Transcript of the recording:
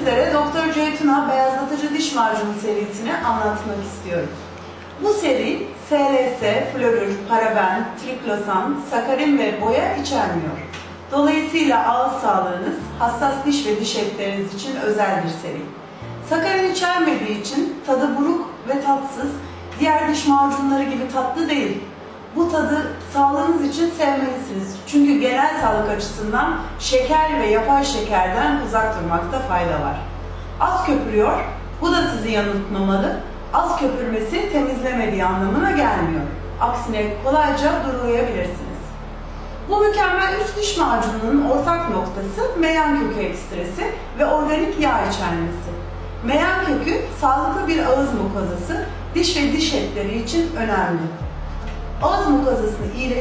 Sizlere Doktor Ceytuna Beyazlatıcı Diş Macunu serisini anlatmak istiyorum. Bu seri SLS, florür, paraben, triklosan, sakarin ve boya içermiyor. Dolayısıyla ağız sağlığınız, hassas diş ve diş etleriniz için özel bir seri. Sakarin içermediği için tadı buruk ve tatsız, diğer diş macunları gibi tatlı değil. Bu tadı sağlığınız için sevmelisiniz. Çünkü genel sağlık açısından şeker ve yapay şekerden uzak durmakta fayda var. Az köpürüyor, bu da sizi yanıltmamalı. Az köpürmesi temizlemediği anlamına gelmiyor. Aksine kolayca durulayabilirsiniz. Bu mükemmel üç diş macununun ortak noktası meyan kökü ekstresi ve organik yağ içermesi. Meyan kökü sağlıklı bir ağız mukozası, diş ve diş etleri için önemli. Ağız mukozasını iyileştirmek